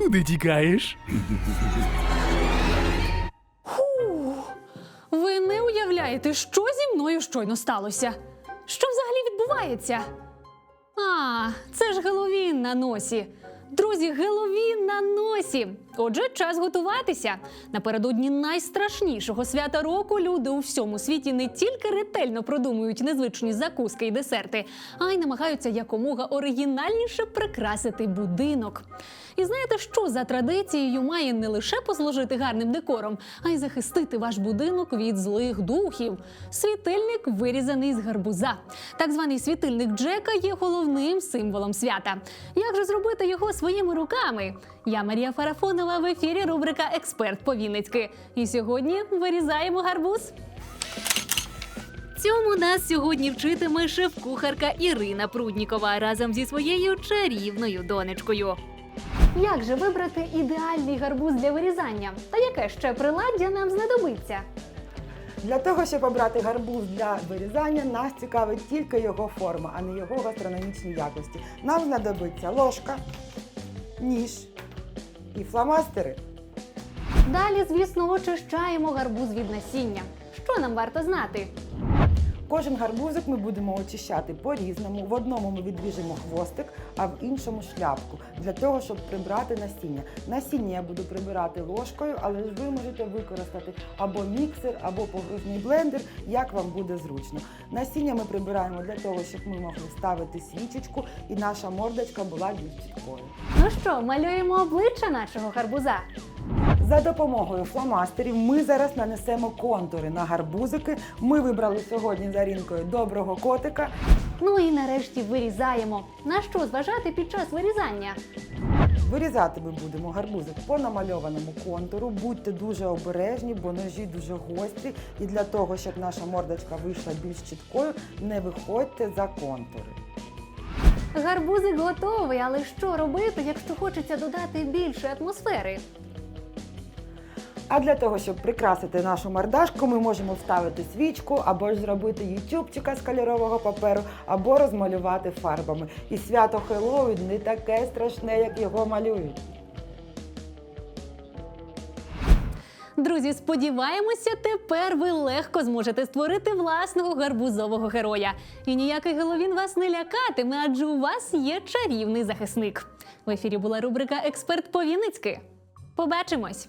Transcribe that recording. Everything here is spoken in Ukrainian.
Куди тікаєш? Ху, Ви не уявляєте, що зі мною щойно сталося? Що взагалі відбувається? А, це ж Геловін на носі. Друзі, Геловін на носі. Отже, час готуватися. Напередодні найстрашнішого свята року люди у всьому світі не тільки ретельно продумують незвичні закуски і десерти, а й намагаються якомога оригінальніше прикрасити будинок. І знаєте, що за традицією має не лише послужити гарним декором, а й захистити ваш будинок від злих духів. Світильник вирізаний з гарбуза. Так званий світильник Джека є головним символом свята. Як же зробити його своїми руками? Я Марія Фарафонова в ефірі рубрика Експерт по Вінницьки. І сьогодні вирізаємо гарбуз. Цьому нас сьогодні вчитиме шеф-кухарка Ірина Пруднікова разом зі своєю чарівною донечкою. Як же вибрати ідеальний гарбуз для вирізання? Та яке ще приладдя нам знадобиться? Для того, щоб обрати гарбуз для вирізання, нас цікавить тільки його форма, а не його гастрономічні якості. Нам знадобиться ложка, ніж і фломастери. Далі, звісно, очищаємо гарбуз від насіння. Що нам варто знати? Кожен гарбузик ми будемо очищати по-різному. В одному ми відріжемо хвостик, а в іншому шляпку для того, щоб прибрати насіння. Насіння я буду прибирати ложкою, але ж ви можете використати або міксер, або погрузний блендер, як вам буде зручно. Насіння ми прибираємо для того, щоб ми могли ставити свічечку і наша мордочка була більш чіткою. Ну що, малюємо обличчя нашого гарбуза. За допомогою фломастерів ми зараз нанесемо контури на гарбузики. Ми вибрали сьогодні за рінкою доброго котика. Ну і нарешті вирізаємо. На що зважати під час вирізання? Вирізати ми будемо гарбузик по намальованому контуру. Будьте дуже обережні, бо ножі дуже гострі. І для того, щоб наша мордочка вийшла більш чіткою, не виходьте за контури. Гарбузик готовий, але що робити, якщо хочеться додати більше атмосфери? А для того, щоб прикрасити нашу мордашку, ми можемо вставити свічку, або ж зробити ютюбчика з кольорового паперу, або розмалювати фарбами. І свято Хеллоуін не таке страшне, як його малюють. Друзі, сподіваємося, тепер ви легко зможете створити власного гарбузового героя. І ніякий Геловін вас не лякатиме, адже у вас є чарівний захисник. В ефірі була рубрика Експерт по Вінницьки. Побачимось!